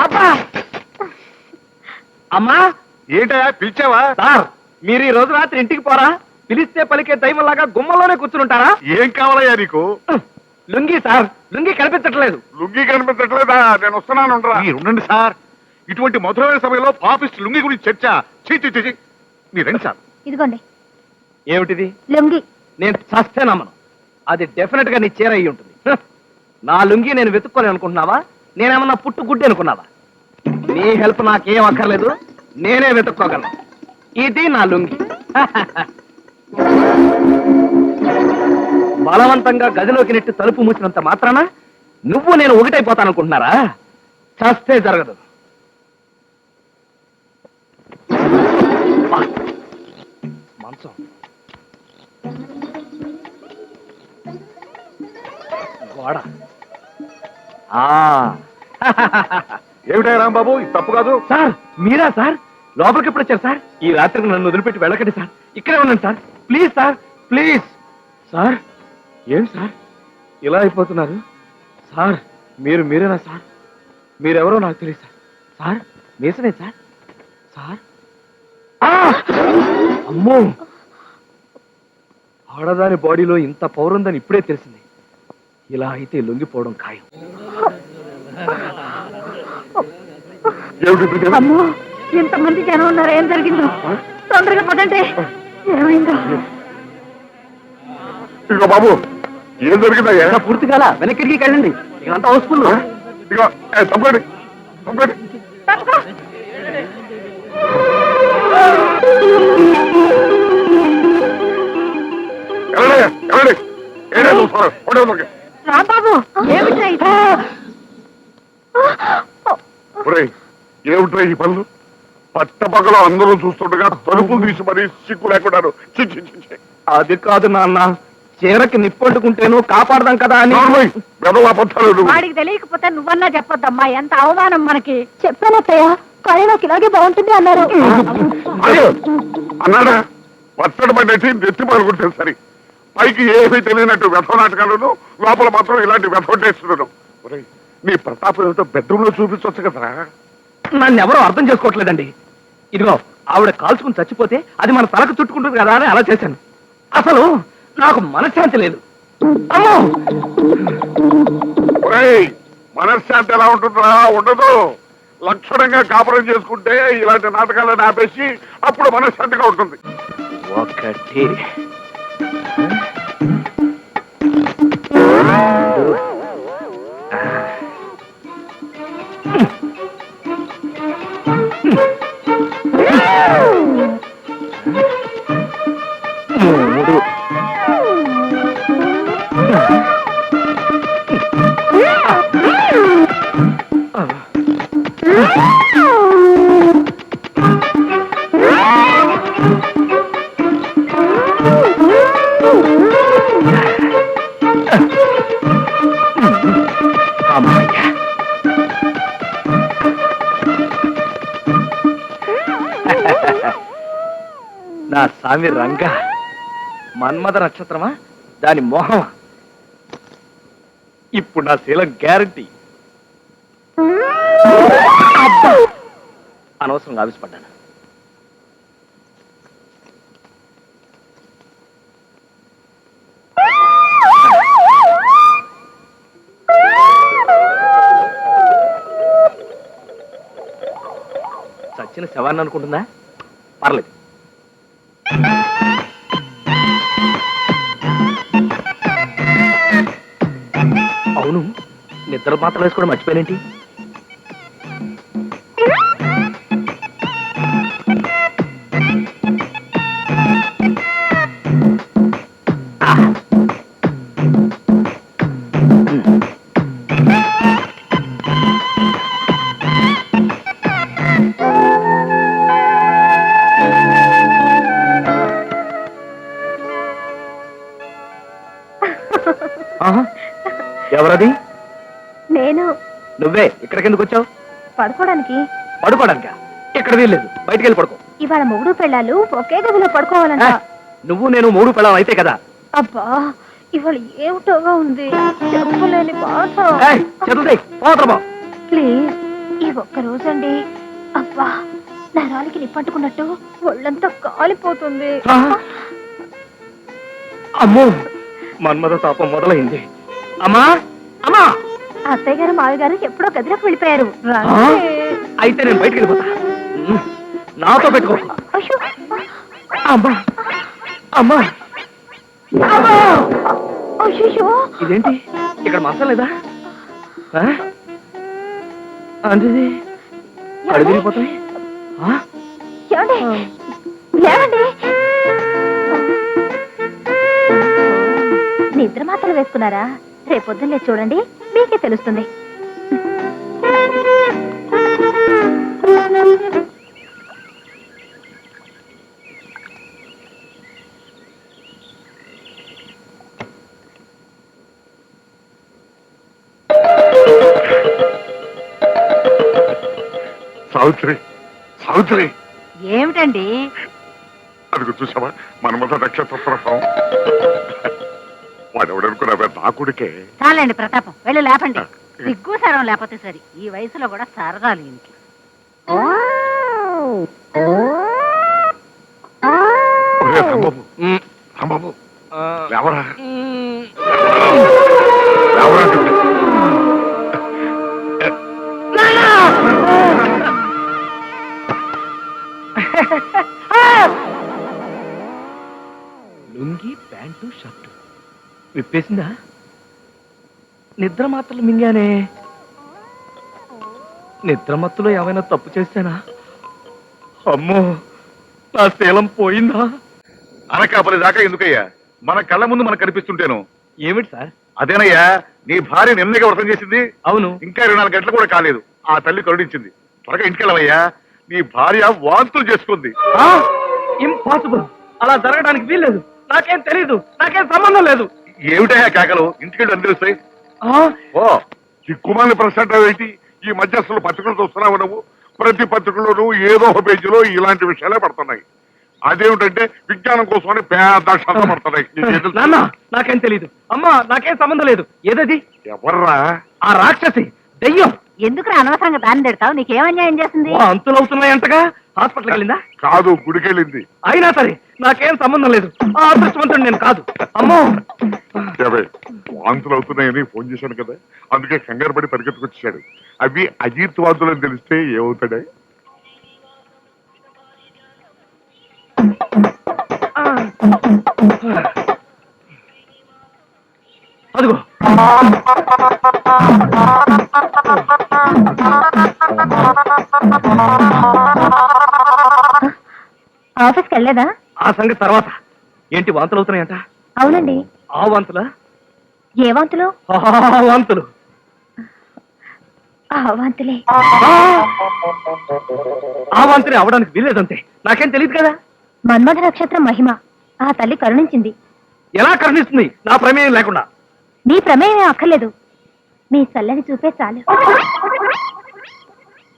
అబ్బా! అమ్మా! ఏంటయా పిలిచావా? సార్ మీరు ఈ రోజు రాత్రి ఇంటికి పోరా? పిలిస్తే పలికే దైవంలాగా గుమ్మలోనే కూర్చుంటారా ఏం కావాలయ్యా నీకు? లుంగి సార్ లుంగి కనిపించట్లేదు. లుంగి కనిపించట్లేదా? నేను వస్తున్నాను ఉండరా. మీరు ఉండండి సార్. ఇటువంటి మధురమైన సమయంలో పాపిస్ట్ లుంగి గురించి చర్చ. చీ చీ చీ, చీ. మీరు సార్? ఇదిగోండి. ఏమిటిది? లొంగి. నేను చస్తే నమ్మను అది డెఫినెట్గా నీ చీర అయి ఉంటుంది. నా లుంగి నేను వెతుక్కోని అనుకుంటున్నావా? నేనేమన్నా పుట్టు గుడ్డి అనుకున్నావా? నీ హెల్ప్ నాకేం అక్కర్లేదు. నేనే వెతుక్కోగలను. ఇది నా లుంగి. బలవంతంగా గదిలోకి నెట్టి తలుపు మూసినంత మాత్రాన నువ్వు నేను ఒకటైపోతాననుకుంటున్నారా? చస్తే జరగదు. మంచం. గోడ ఆ. ఏమిటయ్యా రాంబాబు? ఇది తప్పు కాదు. సార్ మీరా సార్? లోపలికి ఎప్పుడు వచ్చారు సార్? ఈ రాత్రికి నన్ను వదిలిపెట్టి వెళ్ళకండి సార్. ఇక్కడే ఉండండి sir. Please sir please. Sir ఏం సార్? ఇలా అయిపోతున్నారు. సార్ మీరు మీరేనా సార్? మీరెవరో నాకు తెలియదు సార్. సార్ మీసనే సార్? సార్! అమ్మో! ఆడదాని బాడీలో ఇంత పౌరుందని ఇప్పుడే తెలిసింది. ఇలా అయితే లొంగిపోవడం ఖాయం? అమ్మో ఇంతమంది జనం ఉన్నారు? ఏం జరిగిందో? తొందరగా పదండి. ఏమైందో? ఇదిగో బాబు ఏం జరిగిందయ్యా ఇంకా పూర్తి కాల? వెనక్కి వెళ్ళండి. ఇదంతా హౌస్ఫుల్ ఇదిగో వెళ్ళండి ఏడే చూస్తారు ఒకటే ఒకటి. రాంబాబు ఏమిటా ఇది? ఒరేయ్, ఏమిట్రా ఈ పనులు? పట్టపక్కల అందరూ చూస్తుండగా తలుపులు తీసి మరీ సిగ్గు లేకున్నారు చి, చి, చి, చి. అది కాదు నాన్న. చీరకి నిప్పంటుకుంటేను కాపాడదాం కదా అని. నోర్మై, వెధవ అబద్ధాలు నువ్వు. వాడికి తెలియకపోతే నువ్వన్నా చెప్పొద్దమ్మా. ఎంత అవమానం మనకి. చెప్పానత్తయ్య కానీ నాకు ఇలాగే బాగుంటుంది అన్నారు. అయ్యో, అన్నాడా? పచ్చడి పడినట్టు నెత్తి పలుకుంటే సరి. పైకి ఏమీ తెలియనట్టు వ్యథ నాటకాలను లోపల మాత్రం ఇలాంటి వ్యథ టేస్తున్నాను ఒరేయ్, నీ ప్రతాపం ఏమిటో బెడ్రూమ్లో చూపించవచ్చు కదరా. నన్ను ఎవరో అర్థం చేసుకోవట్లేదండి. ఇదిగో ఆవిడ కాల్చుకుని చచ్చిపోతే అది మన తలకు చుట్టుకుంటుంది కదా అని అలా చేశాను. అసలు నాకు మనశ్శాంతి లేదు. అమ్మో! ఒరేయ్, మనశ్శాంతి ఎలా ఉంటుందా ఉండదు. లక్షణంగా కాపురం చేసుకుంటే ఇలాంటి నాటకాలను ఆపేసి అప్పుడు మనశ్శాంతిగా ఉంటుంది. ఒకటి. స్వామి రంగ. మన్మథ నక్షత్రమా? దాని మోహమా? ఇప్పుడు నా శీలం గ్యారంటీ. అనవసరంగా ఆవిష్పడ్డాను చచ్చిన శవాన్ని అనుకుంటుందా? పర్లేదు. అవును నిద్ర పాత్రలు వేసుకోవడం మర్చిపోయినేంటి Ah! నువ్వే ఇక్కడికి ఎందుకు వచ్చావు? పడుకోవడానికి. పడుకోవడానికా? ఇక్కడ వీల్లేదు. బయటికి వెళ్ళి పడుకో. ఇవాళ మొగుడు పెళ్ళాలు ఒకే గదిలో పడుకోవాలంట. నువ్వు నేను మూడు పిల్లలు అయితే కదా? అబ్బా ఇవాళ ఏమిటోగా ఉంది? చెప్పలేని బాధ. ప్లీజ్ ఈ ఒక్క రోజండి. అబ్బా నరాలకి నిప్పట్టుకున్నట్టు ఒళ్ళంతా కాలిపోతుంది? అమ్మో మన్మథ తాపం మొదలైంది. అమ్మా అమ్మా! అత్తయ్య గారు మావి గారు ఎప్పుడో గదిలోకి వెళ్ళిపోయారు. అయితే నేను బయటికి వెళ్ళిపోతా. నాతో పెట్టుకో. అమ్మా. అమ్మా. ఇదేంటి? ఇక్కడ మంచం లేదా? అంటే అడుగు వెళ్ళిపోతాయి ఆ? ఏమండి? లేవండి నిద్ర మాత్రలు వేసుకున్నారా? రేపొద్దున్నే చూడండి. మీకే తెలుస్తుంది. సావిత్రి సావిత్రి. ఏమిటండి? అదిగో చూసావా? మన్మథ నక్షత్ర ప్రభావం వాడెవడనుకున్నావే? నా కొడుకే. చాలండి ప్రతాపం. వెళ్ళి లేపండి. సిగ్గు సరం లేకపోతే సరి. ఈ వయసులో కూడా సరదాలు ఇంటికి ఒరే రాంబాబు. ఉమ్, రాంబాబు. ఆ, లేవరా. ఉమ్. లేవరా అంటుంటే. Lungi pant shirt. విప్పేసిందా? నిద్ర మాత్రలు మింగానే. నిద్ర మత్తులో ఏమైనా తప్పు చేశానా అమ్మో నా శీలం పోయిందా? అనకాపలి దాకా ఎందుకయ్యా? మన కళ్ళ ముందు మనకు కనిపిస్తుంటేను. ఏమిటి సార్? అదేనయ్యా నీ భార్య నిన్నగా వ్రతం చేసింది. అవును. ఇంకా ఇరవై నాలుగు గంటలు కూడా కాలేదు. ఆ తల్లి కరుణించింది. త్వరగా ఇంటికెళ్ళవయ్యా. నీ భార్య వాంతులు చేసుకుంది. ఇంపాసిబుల్ అలా జరగడానికి వీల్లేదు. నాకేం తెలీదు. నాకేం సంబంధం లేదు. ఏమిటయ్యా కేకలు? ఇంటికెళ్ళి అని తెలుస్తాయి ఓ కుమారుని ప్రశ్న ఏంటి? ఈ మధ్య అసలు పత్రికలు చూస్తున్నావు నువ్వు? ప్రతి పత్రికలోనూ ఏదో ఒక పేజీలో ఇలాంటి విషయాలే పడుతున్నాయి. అదేమిటంటే విజ్ఞానం కోసమని పెద్ద అక్షరాలు పడుతున్నాయి. నాకేం తెలీదు. అమ్మా నాకేం సంబంధం లేదు. ఏదది? ఎవర్రా? ఆ రాక్షసి. దెయ్యం. ఎందుకు అనవసరంగా దాన్ని తిడతావు? నీకేం అన్యాయం చేసింది? ఓ అంతులవుతున్నాయంటగా హాస్పిటల్కి వెళ్ళిందా? కాదు గుడికెళ్ళింది. అయినా సరే నాకేం సంబంధం లేదు. ఆ అదృష్టవంతుడు నేను కాదు. అమ్మో! ఏవే, వాంతులు అవుతున్నాయని ఫోన్ చేశాను కదా. అందుకే కంగారు పడి పరిగెత్తుకొచ్చాడు అవి అజీత్ వాంతులు అని తెలిస్తే ఏమవుతాడే? అదిగో. ఆఫీస్కి వెళ్ళలేదా ఆ సంగతి తర్వాత. ఏంటి వాంతులు అవుతున్నాయంట? అవునండి. ఆ వాంతులా? ఏ వాంతులు? ఆ వాంతులు. ఆ వాంతులే. ఆ వాంతులే అవడానికి వీల్లేదంతే. నాకేం తెలియదు కదా? మన్మథ నక్షత్రం మహిమ. ఆ తల్లి కరుణించింది. ఎలా కరుణిస్తుంది? నా ప్రమేయం లేకుండా. మీ ప్రమేయం అక్కర్లేదు. మీ చల్లని చూపే చాలు.